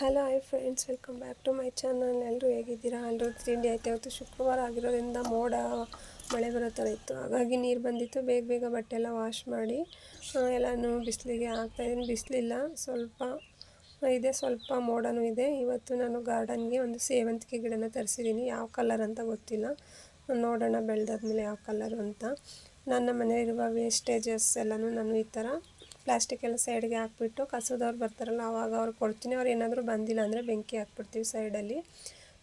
Hello I friends welcome back to my channel ಎಲ್ಲರೂ ಹೇಗಿದ್ದೀರಾ? ಎಲ್ಲರೂ ತಿಂಡಿ ಆಯ್ತು? ಇವತ್ತು ಶುಕ್ರವಾರ ಆಗಿರೋದ್ರಿಂದ ಮೋಡ, ಮಳೆ ಬರೋ ಥರ ಇತ್ತು. ಹಾಗಾಗಿ ನೀರು ಬಂದಿತ್ತು. ಬೇಗ ಬೇಗ ಬಟ್ಟೆ ಎಲ್ಲ ವಾಶ್ ಮಾಡಿ ಎಲ್ಲನೂ ಬಿಸಿಲಿಗೆ ಹಾಕ್ತಾಯಿದ್ದೀನಿ ಬಿಸಿಲಿಲ್ಲ. ಸ್ವಲ್ಪ, ಇದೆ, ಸ್ವಲ್ಪ ಮೋಡನೂ ಇದೆ. ಇವತ್ತು ನಾನು ಗಾರ್ಡನ್ಗೆ ಒಂದು ಸೇವಂತಿಗೆ ಗಿಡನ ತರಿಸಿದ್ದೀನಿ ಯಾವ ಕಲರ್ ಅಂತ ಗೊತ್ತಿಲ್ಲ. ನೋಡೋಣ ಬೆಳೆದಾದ್ಮೇಲೆ ಯಾವ ಕಲರು ಅಂತ. ನನ್ನ ಮನೆಯಲ್ಲಿರುವ ವೇಸ್ಟೇಜಸ್ ಎಲ್ಲನೂ ನಾನು ಈ ಥರ ಪ್ಲಾಸ್ಟಿಕ್ ಎಲ್ಲ ಸೈಡ್ಗೆ ಹಾಕ್ಬಿಟ್ಟು ಕಸದವ್ರು ಬರ್ತಾರಲ್ಲ ಆವಾಗ ಅವ್ರು ಕೊಡ್ತೀನಿ. ಅವ್ರು ಏನಾದರೂ ಬಂದಿಲ್ಲ ಅಂದರೆ ಬೆಂಕಿ ಹಾಕ್ಬಿಡ್ತೀವಿ ಸೈಡಲ್ಲಿ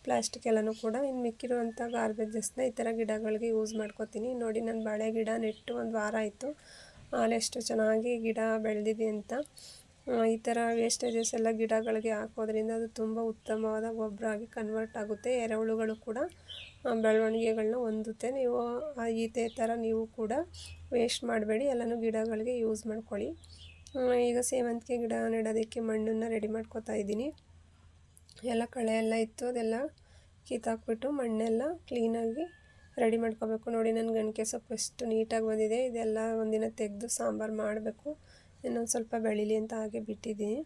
ಪ್ಲಾಸ್ಟಿಕ್ ಎಲ್ಲನೂ ಕೂಡ. ಇನ್ನು ಮಿಕ್ಕಿರುವಂಥ ಗಾರ್ಬೇಜಸ್ನ ಈ ಥರ ಗಿಡಗಳಿಗೆ ಯೂಸ್ ಮಾಡ್ಕೋತೀನಿ. ನೋಡಿ, ನಾನು ಬಾಳೆ ಗಿಡ ನೆಟ್ಟು ಒಂದು ವಾರ ಆಯಿತು. ಆಲೆಷ್ಟು ಚೆನ್ನಾಗಿ ಗಿಡ ಬೆಳೆದಿದೆ ಅಂತ. ಈ ಥರ ವೇಸ್ಟೇಜಸ್ ಎಲ್ಲ ಗಿಡಗಳಿಗೆ ಹಾಕೋದ್ರಿಂದ ಅದು ತುಂಬ ಉತ್ತಮವಾದ ಗೊಬ್ಬರ ಆಗಿ ಕನ್ವರ್ಟ್ ಆಗುತ್ತೆ. ಎರೆಹುಳುಗಳು ಕೂಡ ಬೆಳವಣಿಗೆಗಳನ್ನ ಹೊಂದುತ್ತೆ. ನೀವು ಇದೇ ಥರ ನೀವು ಕೂಡ ವೇಸ್ಟ್ ಮಾಡಬೇಡಿ. ಎಲ್ಲನೂ ಗಿಡಗಳಿಗೆ ಯೂಸ್ ಮಾಡ್ಕೊಳ್ಳಿ. ಈಗ ಸೇವಂತಿಗೆ ಗಿಡ ನೆಡೋದಕ್ಕೆ ಮಣ್ಣನ್ನು ರೆಡಿ ಮಾಡ್ಕೊತಾ ಇದ್ದೀನಿ. ಎಲ್ಲ ಕಳೆ ಎಲ್ಲ ಇತ್ತು, ಅದೆಲ್ಲ ಕಿತ್ತಾಕ್ಬಿಟ್ಟು ಮಣ್ಣೆಲ್ಲ ಕ್ಲೀನಾಗಿ ರೆಡಿ ಮಾಡ್ಕೋಬೇಕು. ನೋಡಿ ನನ್ನ ಗಣಿಕೆ ಸೊಪ್ಪು ಎಷ್ಟು ನೀಟಾಗಿ ಬಂದಿದೆ. ಇದೆಲ್ಲ ಒಂದಿನ ತೆಗೆದು ಸಾಂಬಾರು ಮಾಡಬೇಕು. ಇನ್ನೊಂದು ಸ್ವಲ್ಪ ಬೆಳೀಲಿ ಅಂತ ಹಾಗೆ ಬಿಟ್ಟಿದ್ದೀನಿ.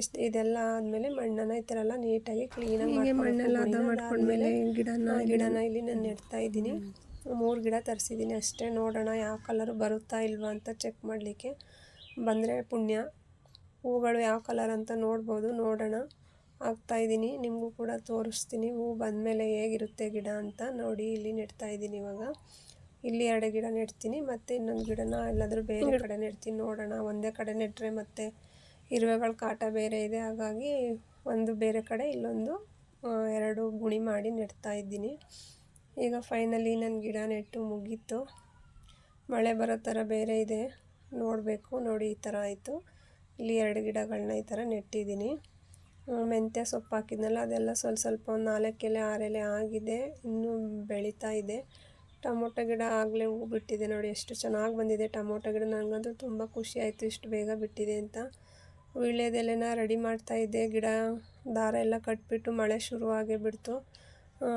ಇಷ್ಟು ಇದೆಲ್ಲ ಆದಮೇಲೆ ಮಣ್ಣನ್ನು ಈ ಥರ ಎಲ್ಲ ನೀಟಾಗಿ ಕ್ಲೀನಾಗಿ ಮಣ್ಣೆಲ್ಲ ಹದ ಮಾಡ್ಕೊಂಡ್ಮೇಲೆ ಗಿಡನ ಗಿಡನ ಇಲ್ಲಿ ನಾನು ನೆಡ್ತಾ ಇದ್ದೀನಿ. ಮೂರು ಗಿಡ ತರಿಸಿದ್ದೀನಿ ಅಷ್ಟೇ. ನೋಡೋಣ ಯಾವ ಕಲರು ಬರುತ್ತಾ ಇಲ್ವಾ ಅಂತ ಚೆಕ್ ಮಾಡಲಿಕ್ಕೆ. ಬಂದರೆ ಪುಣ್ಯ. ಹೂಗಳು ಯಾವ ಕಲರ್ ಅಂತ ನೋಡ್ಬೋದು. ನೋಡೋಣ. ಹಾಕ್ತಾ ಇದ್ದೀನಿ. ನಿಮಗೂ ಕೂಡ ತೋರಿಸ್ತೀನಿ. ಹೂ ಬಂದಮೇಲೆ ಹೇಗಿರುತ್ತೆ ಗಿಡ ಅಂತ ನೋಡಿ. ಇಲ್ಲಿ ನೆಡ್ತಾ ಇದ್ದೀನಿ ಇವಾಗ. ಇಲ್ಲಿ ಎರಡು ಗಿಡ ನೆಡ್ತೀನಿ ಮತ್ತು ಇನ್ನೊಂದು ಗಿಡನ ಎಲ್ಲಾದರೂ ಬೇರೆ ಕಡೆ ನೆಡ್ತೀನಿ ನೋಡೋಣ. ಒಂದೇ ಕಡೆ ನೆಟ್ಟರೆ ಮತ್ತೆ ಇರುವೆಗಳ ಕಾಟ ಬೇರೆ ಇದೆ ಹಾಗಾಗಿ ಒಂದು ಬೇರೆ ಕಡೆ ಇಲ್ಲೊಂದು ಎರಡು ಗುಣಿ ಮಾಡಿ ನೆಡ್ತಾ ಇದ್ದೀನಿ. ಈಗ ಫೈನಲಿ ನನ್ನ ಗಿಡ ನೆಟ್ಟು ಮುಗೀತು. ಮಳೆ ಬರೋ ಥರ ಬೇರೆ ಇದೆ. ನೋಡಬೇಕು ನೋಡಿ ಈ ಥರ ಆಯಿತು. ಇಲ್ಲಿ ಎರಡು ಗಿಡಗಳನ್ನ ಈ ಥರ ನೆಟ್ಟಿದ್ದೀನಿ. ಮೆಂತ್ಯ ಸೊಪ್ಪು ಹಾಕಿದ್ನಲ್ಲ ಅದೆಲ್ಲ ಸ್ವಲ್ಪ ಸ್ವಲ್ಪ ಒಂದು ನಾಲ್ಕು ಎಲೆ ಆರು ಆಗಿದೆ ಇನ್ನೂ ಬೆಳೀತಾ ಇದೆ. ಟೊಮೊಟೊ ಗಿಡ ಆಗಲೇ ಹೂ ಬಿಟ್ಟಿದೆ ನೋಡಿ, ಎಷ್ಟು ಚೆನ್ನಾಗಿ ಬಂದಿದೆ ಟೊಮೊಟೊ ಗಿಡ. ನನಗಂತೂ ತುಂಬ ಖುಷಿ ಆಯಿತು ಇಷ್ಟು ಬೇಗ ಬಿಟ್ಟಿದೆ ಅಂತ. ವೀಳ್ಯದೆಲೆನ ರೆಡಿ ಮಾಡ್ತಾ ಇದ್ದೆ. ಗಿಡ ದಾರ ಎಲ್ಲ ಕಟ್ಬಿಟ್ಟು ಮಳೆ ಶುರುವಾಗೇ ಬಿಡ್ತು.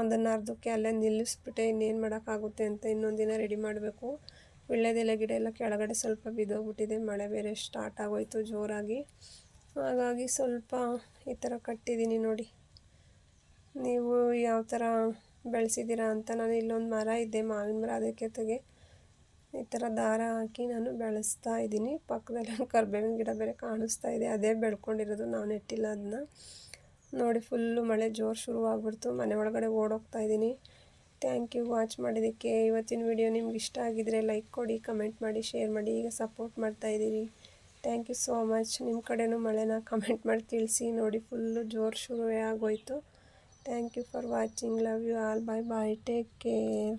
ಅದನ್ನು ಅರ್ಧಕ್ಕೆ ಅಲ್ಲೇ ನಿಲ್ಲಿಸ್ಬಿಟ್ಟೆ. ಇನ್ನೇನು ಮಾಡೋಕ್ಕಾಗುತ್ತೆ ಅಂತ ಇನ್ನೊಂದು ದಿನ ರೆಡಿ ಮಾಡಬೇಕು. ವೀಳ್ಯದೆಲೆ ಗಿಡ ಎಲ್ಲ ಕೆಳಗಡೆ ಸ್ವಲ್ಪ ಬಿದ್ದೋಗ್ಬಿಟ್ಟಿದೆ ಮಳೆ ಬೇರೆ ಸ್ಟಾರ್ಟ್ ಆಗೋಯ್ತು ಜೋರಾಗಿ. ಹಾಗಾಗಿ ಸ್ವಲ್ಪ ಈ ಥರ ಕಟ್ಟಿದ್ದೀನಿ ನೋಡಿ. ನೀವು ಯಾವ ಥರ ಬೆಳೆಸಿದ್ದೀರಾ ಅಂತ ನಾನು ಇಲ್ಲೊಂದು ಮರ ಇದೆ, ಮಾವಿನ ಮರ, ಅದಕ್ಕೆ ತೆಗೆ. ಈ ಥರ ದಾರ ಹಾಕಿ ನಾನು ಬೆಳೆಸ್ತಾ ಇದ್ದೀನಿ. ಪಕ್ಕದಲ್ಲಿ ಕರ್ಬೇವಿನ ಗಿಡ ಬೇರೆ ಕಾಣಿಸ್ತಾ ಇದೆ, ಅದೇ ಬೆಳ್ಕೊಂಡಿರೋದು ನಾವು ನೆಟ್ಟಿಲ್ಲ ಅದನ್ನ. ನೋಡಿ, ಫುಲ್ಲು ಮಳೆ, ಜೋರು ಶುರುವಾಗ್ಬಿಡ್ತು. ಮನೆ ಒಳಗಡೆ ಓಡೋಗ್ತಾ ಇದ್ದೀನಿ. ಥ್ಯಾಂಕ್ ಯು ವಾಚ್ ಮಾಡಿದ್ದಕ್ಕೆ. ಇವತ್ತಿನ ವಿಡಿಯೋ ನಿಮ್ಗೆ ಇಷ್ಟ ಆಗಿದ್ರೆ ಲೈಕ್ ಕೊಡಿ ಕಮೆಂಟ್ ಮಾಡಿ ಶೇರ್ ಮಾಡಿ. ಈಗ ಸಪೋರ್ಟ್ ಮಾಡ್ತಾ ಇದ್ದೀರಿ. ಥ್ಯಾಂಕ್ ಯು ಸೋ ಮಚ್ ನಿಮ್ಮ ಕಡೆನೂ ಮಳೆನ ಕಮೆಂಟ್ ಮಾಡಿ ತಿಳಿಸಿ. ನೋಡಿ, ಫುಲ್ಲು ಜೋರು ಶುರುವೇ ಆಗೋಯ್ತು. Thank you for watching. Love you all. Bye bye. Take care.